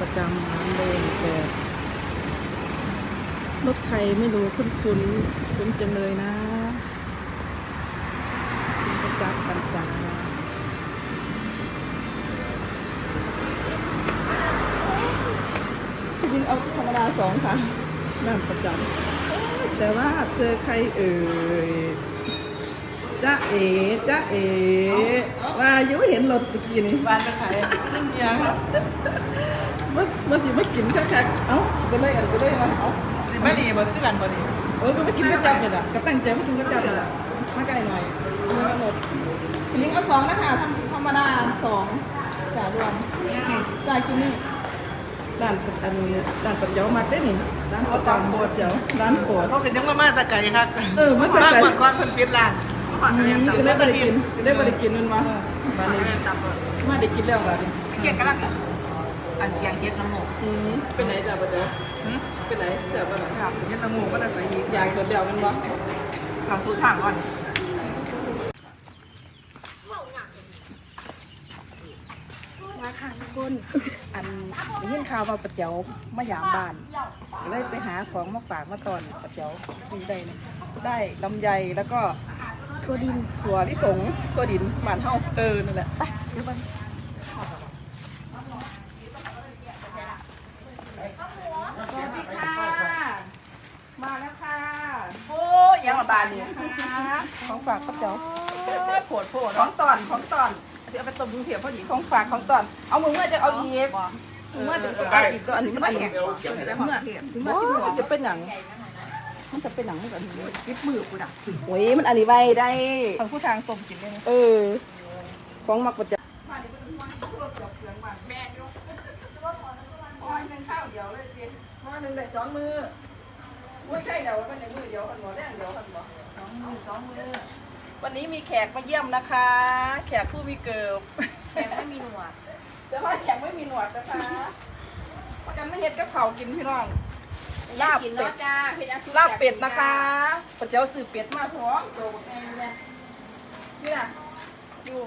ประจำร้านเดิมแต่รถใครไม่รู้คุ้นคุ้นๆคุ้นจังเลยนะคุณประจักษ์ปัญจาจริงๆเอาธรรมดาสองค่ะนั่นประจำแต่ว่าเจอใครเอ่ยจ้าเอ๋จ้าเอ๋ว่าอยังไม่เห็นรถเมื่อกี้นี่บ้านจะขายยั งมื่อมื่อสิมากินคักๆเอ้าไปเลยอันไปเลยมาเอ้าสิไม่ดีบ่คือกันบ่ดีเออก็มากินกระจับเลยอะก็ตั้งใจมากินกระจับเลยอะมาใกล้หน่อยเอามาหมดพี่ลิงเอาสองนะคะทำธรรมดาสองจ่ารวมจ่ายกินนี่ร้านอันนี้ร้านปัจเจ้ามักได้นี่ร้านประจำโบดเจ้าร้านโปวดเขาก็ยังมามาตะไกรครับเออมาแต่ไกลก่อนก่อนเพิ่นปิดร้านอืมก็เลยไม่ได้กินก็เลยไม่ได้กินนั่นวะบ้านนี้มาได้กินแล้วบ้านนี้เกียดกำลัง อันเกียงเย็ดน้ำหมกอืมเป็นไหนจ้าปัจเจ้าเป็นไหนเสียบ้านไหนครับยันตะหมูก็ได้ใส่อีกอยากกินเดียวมันวะทำสูตรทางก่อนมาค่ะทุกคน อันได้ยินข่าวว่าปัจเจ้ามาหยามบ้านก็เลยไปหาของมาฝากมาตอนปัจเจ้ามีได้นะได้ลำไยแล้วก็ถั่วดินถั่วลิสงถั่วดินหวานเฮาเออนั่นแหละไปเดี๋ยวมันสวัสดีค่ะ มาแล้วค่ะ โอ้ ยยังมาบานนี่ของฝากปัจเจ้าโผดโผดของตอนของตอนเดี๋ยวเอาไปต้มกุ้งเถียวพอดีของฝากของตอน เอามือเมื่อจะเอาอีกมือเมื่อจะเอาอีกตัวอันนี้มันอันนี้แล้วเมื่อเห็นถึงมากินหัวมันจะเป็นหนังมันจะเป็นหนังมันกันซิปมือกูดักโอ้ยมันอันนี้ไว้ได้ทางผู้ทางต้มกินได้ไหมเออของมักประจำหนึ่งข้าวเดียวเลยสิเพราะหนึ่งได้สองมือไม่ใช่เดี๋ยวมันในมือเดียวกันหมดแรงเดียวกันห มดสองมือสองมือวันนี้มีแขกมาเยี่ยมนะคะ แขกผู้มีเกิบแกงไม่มีหนวดแต่ว่าแขกไม่มีหนวดนะคะประกันไม่เห็ดกับเขาวกินพี่น้องลาบกินเป็เนาะดจ้าลาบเป็ดนะคะปะเจ้าสื่อเป็ดมาสองโตบักแดงเนี่ยนี่นะอยู่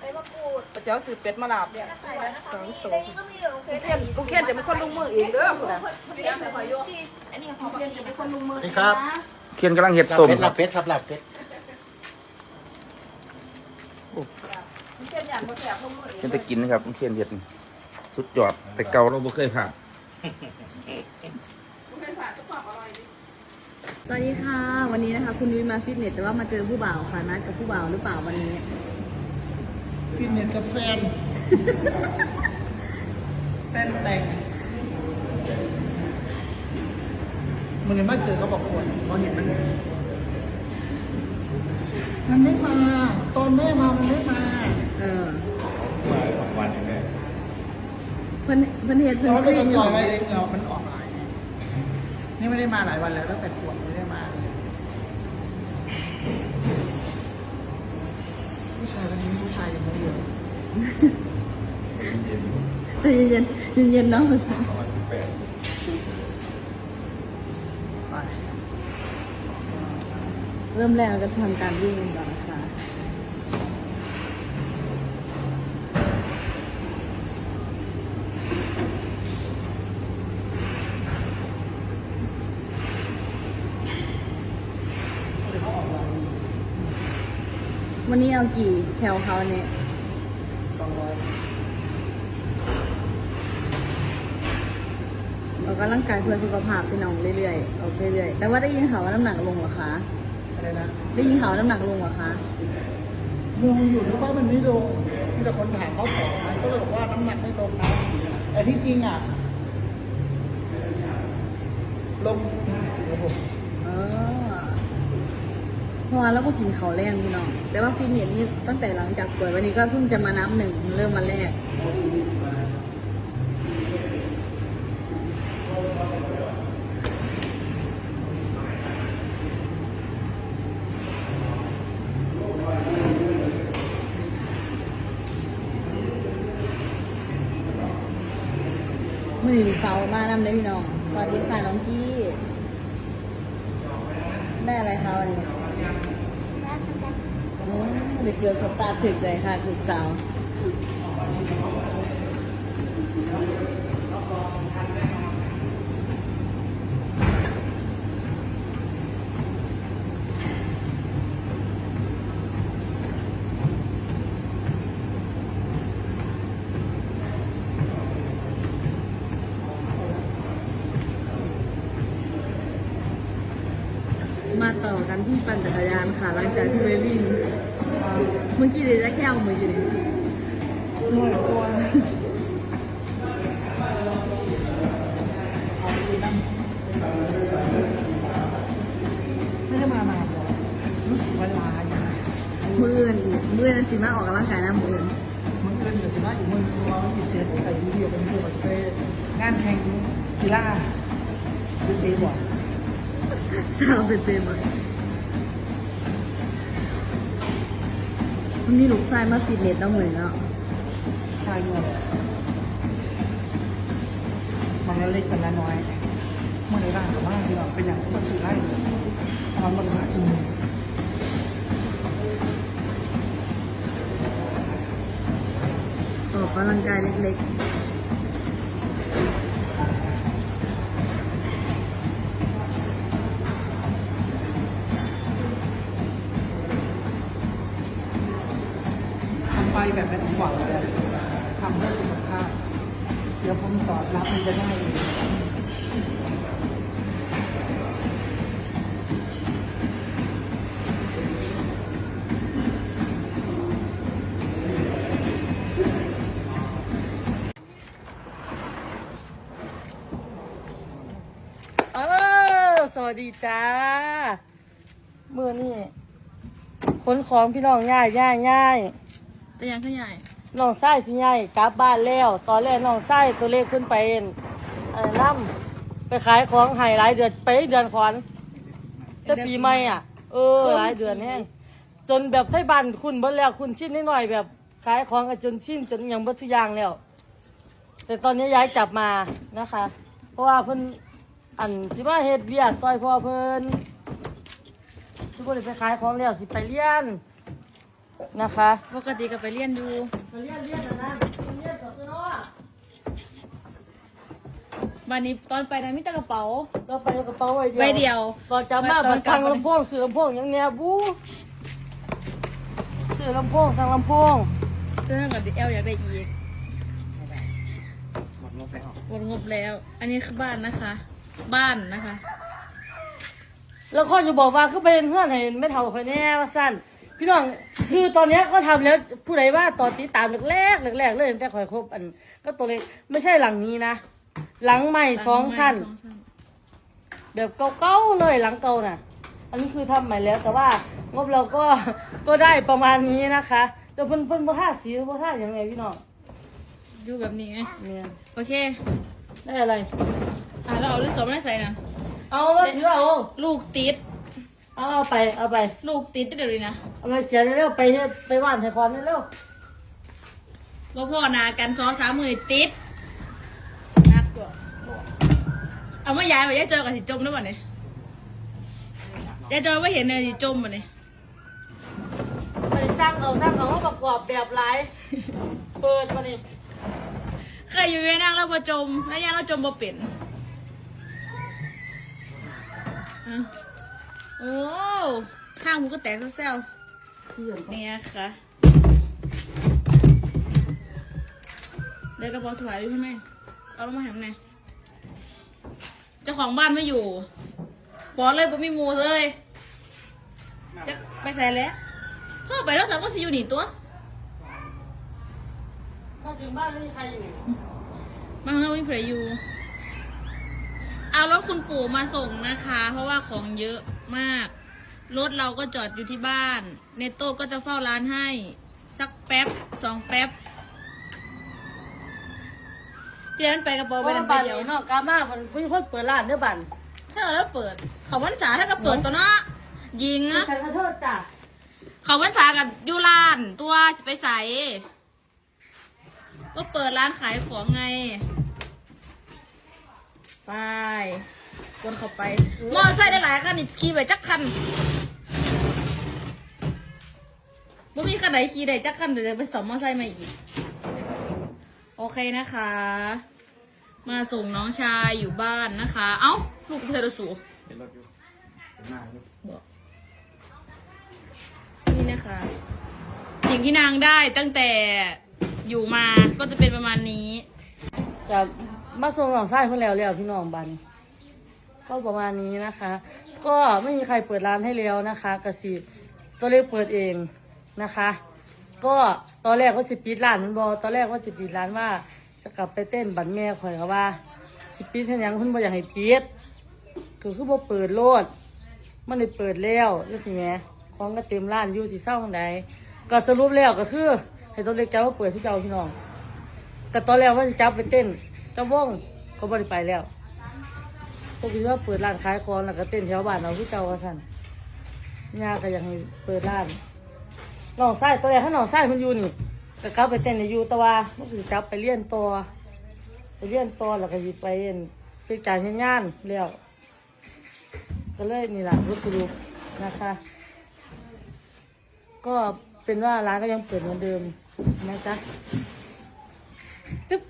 ไอ้มะกรูดปะเจ้าสื่อเป็ดมาลาบเนี่ยใส่ไว้นะคะสองนี่ตัวในนี้ก็มีเหลืองกุ้งเทียนกุ้งเทียนจะเป็นคนลงมือเองเด้อคุณนะพี่ยังไม่ขอโยกอันนี้ของกุ้งพี่เทียนจะเป็นคนลงมือเองครับนะ เคียนกำลังเห็ดลาบต้มเป็ดครัลาบบเป็ดครับลาบเป็ดกุ้งเทียนอย่างมาแสบลงมือเองเคียนจะกินนะครับเคียนเห็ดนี่สุดยอดแต่เก่าเราบ่เคยผ่านกุ้งเทียนผ่านทุกความอร่อยดิ สวัสดีค่ะ วันนี้นะคะ คุณนุ้ยมาฟิตเนสแต่ว่ามาเจอผู้บ่าวค่ะนัดกับผู้บ่าวหรือเปล่าวันนี้ ฟิตเนสกับแฟนแฟนแต่ง มันเลยมาเจอเขาบอกปวดพอเห็นมัน มันไม่มา ตอนแม่มา มันไม่มาเออมาสองวันอย่างนี้เพิ่นเพิ่นเฮ็ดแต่เพิ่นว่าเคไม่ยต้องจยู่อยไว้เงเรามันออกหลายไงนี่ไม่ได้มาหลายวันแล้วตั้งแต่ปวดไม่ได้มาเลยผู้ชายวันนี้ผู้ชายยังไม่เยอะแต่เย็นเย็นๆเย็นๆเนาะไป เริ่มแรกเราก็ทำการวิ่งกันก่อนนะคะวันนี้เอากี่แคลเขาเนี่ยสองร้อยออกกำลังกายเพื่อสุขภาพพี่น้องเรื่อยๆออกเรื่อยๆ แต่ว่าได้ยินข่าวว่าน้ำหนักลงเหรอคะ อะไรนะได้ยินข่าวว่าน้ำหนักลงเหรอคะ งงอยู่ที่ว่ามันไม่ลงมีแต่คนถามเขาของไหมก็เลยบอกว่าน้ำหนักไม่ลงนะแต่ที่จริงอะ ลงสี่โอ้โหเออเพราะว่าเราก็กินเขาวแรงพี่น้อง แต่ว่าฟิตเนสนี่ตั้งแต่หลังจากป่วยวันนี้ก็เพิ่งจะมานับหนึ่งเริ่มมาแรก อหนีเฝ้ามานำได้พี่น้องสวัสดีค่ะน้องกี้แม่อะไรคะวันนี้เด็กเดือดสตาร์ถึกเลยค่ะถูกสาว ต่อกันที่ปั่นจักรยานค่ะ หลังจากที่ไปวิ่งเมื่อกี้เดี๋ยวจะแค่เอามือกี้หน่วยกว่าเอาดีนะไม่ได้มานานแล้วรู้สึกว่าลาอยู่นะมืออื่นอีกมืออื่นสิมาออกกำลังกายนะมืออื่นมันก็เป็นเหมือนสิว่าอีกมือตัวอีกเจ็ดไปวิดีโอเป็นผู้ประเภทงานแข่งกีฬาสเตย์บอร์ด สาวเป็นเต็มอะมันมีลูกชายมาฟิตเนสต้องเลยเนาะชายเมื่อเลยมันละเล็กมันละน้อยเมื่อในร่างกับบ้านที่เราเป็นอย่างที่มันสื่อไล่ตอนมันมาสมุนออกกำลังกายเล็กท แบบไม่ต้องหวังเลยทำเพื่อสุขภาพ เดี๋ยวผมตอบรับมันจะได้เออสวัสดีจ้า เมื่อนี่ขนของพี่น้องย่ายย่ายย่าย เป็นยังขึ้นใหญ่น้องไส้สิย่ายกลับบ้านแล้ว ตอนแรกน้องไส้ตัวเลขขึ้นไปเอ็นเอ่อน้ำไปขายของใหายหลายเดือนไปเดือนขวัญจะปีใหม่อะ เออหลายเดือนแห้งจนแบบไทบ้านคุณเบิ่แล้วคุณชินนิดหน่อยแบบขายของกันจนชินจนอยังเบิดทุกอย่างแล้ว แต่ตอนนี้ย้ายจับมานะคะ เพราะว่าเพิ่นอันสิมาเฮ็ดเวียกซอยพ่อเพิ่นทุกคนไปขายของแล้วสิไปเรียน นะคะ ปกติก็ไปเรียนอยู่ไปเรียนเรียนนะนะเรียนต่อซะเนาะวันนี้ตอนไปนะมีแต่กระเป๋าก็ไปเอากระเป๋าไว้เดียวใบเดียวก่อนจะมาตอนมันสั่งกลับลำโพงซื้อลำโพงอย่างเนี้ยบูซื้อลำโพงสั่งลำโพงเจ้ากับเอลอยากได้อีกหมดงบแล้วหมดงบแล้ว อันนี้คือบ้านนะคะ บ้านนะคะ แล้วข้อจะบอกว่าคือเป็นเพื่อนเห็นไม่เท่าใครแน่ว่าสั้น พี่น้องคือตอนเนี้ยก็ทำแล้วผู้ใดว่าตอนติดตามแรกๆแรกๆเลยตั้งแต่คอยคบอัน ก็ตัวเล็กไม่ใช่หลังนี้นะ หลังใหม่สองชั้นสองชั้นแบบเก่าๆเลยหลังเก่าน่ะ อันนี้คือทำใหม่แล้วแต่ว่างบเราก็ก็ได้ประมาณนี้นะคะแต่เพิ่นเพิ่นบ่ท่าสีบ่ท่าอย่างไงพี่น้องอยู่แบบนี้ไง เนี่ยโอเค ได้อะไร อะเราเอาลูกสมมาใส่นะเอามาถือเอา ลูกติด เอาเอาไปเอาไป ลูกติดเดี๋ยวนี้นะเอาไปเขียนเร็วๆไปเฮ็ดไปว่านไทยคอนเร็วว่าพ่อนากันซอสามมือติดนักตัวเอามาย้ายไปย้ายเจอกับสิจมด้วยวันนี้ย้ายเจอไม่เห็นเลยสิจมวันนี้ๆไปสร้างเอาสร้างเอามาประกอบแบบหลายเปิดมานี่เคยอยู่เวียนั่งแล้วมาจมแล้วยังเราจมบ่เป็นอะ โอ้ข้างหูก็แตกแซวเขียนๆเนี่ยค่ะเดินกระเป๋าสวายอยู่ข้างในเอาลงมาแหมไหนเจ้าของบ้านไม่อยู่บอกเลยผมมีหมูเลยจะไปใส่แล้วเพื่อไปแล้วสับก็สิอยู่หนีตัวมาถึงบ้านไม่มีใครอยู่บ้านเราไม่มีใครอยู่เอารถคุณปู่มาส่งนะคะ เพราะว่าของเยอะ มาก รถเราก็จอดอยู่ที่บ้าน เนโต้ก็จะเฝ้าร้านให้ สักแป๊บสองแป๊บเที่ยนั้นไปกระเป๋าเพไปราะว่านั่นไปบ้านเดียวนี้เนาะกามามันเพิ่งเพิ่งเปิดร้านเด้อบ้านถ้าเอาแล้วเปิด เขาวันษาถ้าก็เปิดตัวเนาะยิงอะฉันขอโทษจ้ะเขาวันษากับยูรานตัวจะไปใส่ก็เปิดร้านขายของไง ไป วนเข้าไปมอไซค์ได้หลายคันนี่ขี่ไปจักคันบ่มีคันไหนขี่ได้จักคันเดี๋ยวจะไปสอมมอไซค์มาอีก โอเคนะคะ มาส่งน้องชายอยู่บ้านนะคะ เอ้า ลูกเธอระสูเห็นรถอยู่เห็นหน้าอยู่นี่นะคะ สิ่งที่นางได้ตั้งแต่อยู่มาก็จะเป็นประมาณนี้ จะมาส่งน้องชายเพิ่นแล้วแล้วพี่น้องบัดน ก็ประมาณนี้นะคะ ก็ไม่มีใครเปิดร้านให้แล้วนะคะกสิตัวเลขเปิดเองนะคะ ก็ตอนแรกว่าจะปิดร้านมันบอตอนแรกว่าจะปิดร้านว่า จะกลับไปเต้นบันแม่ข่อยก็ว่าสิปิดเท่ายังคุณบ่อยากให้ปิดคือคือบ่เปิดโลดมันได้เปิดแล้วยังสิแม่ของก็เต็มร้านอยู่สิเศร้าทางใดก็สรุปแล้วก็คือ ให้ตัวเล็กแก้วว่าเปิดที่เจ้าพี่น้องก็ตอนแรกว่าจะจับไปเต้นเจ้าว่องก็บ่ได้ไปแล้ว ก็คิดว่าเปิดร้านขายของแล้วก็เต้นแถวบ้านเอาที่เจ้าว่าสั่นย่าก็ยังให้เปิดร้านน้องไส้ตัวแรกถ้าน้องไส้มันอยู่นี่ก็กลับไปเต้นในอยู่แต่ว่ามันสิกลับไปเรียนต่อไปเรียนต่อแล้วก็สิไปเอ็นเป็นการงานแล้วก็เลยนี่แหละรุสรุปนะคะ ก็เป็นว่าร้านก็ยังเปิดเหมือนเดิมนะจ๊ะ จุ๊บ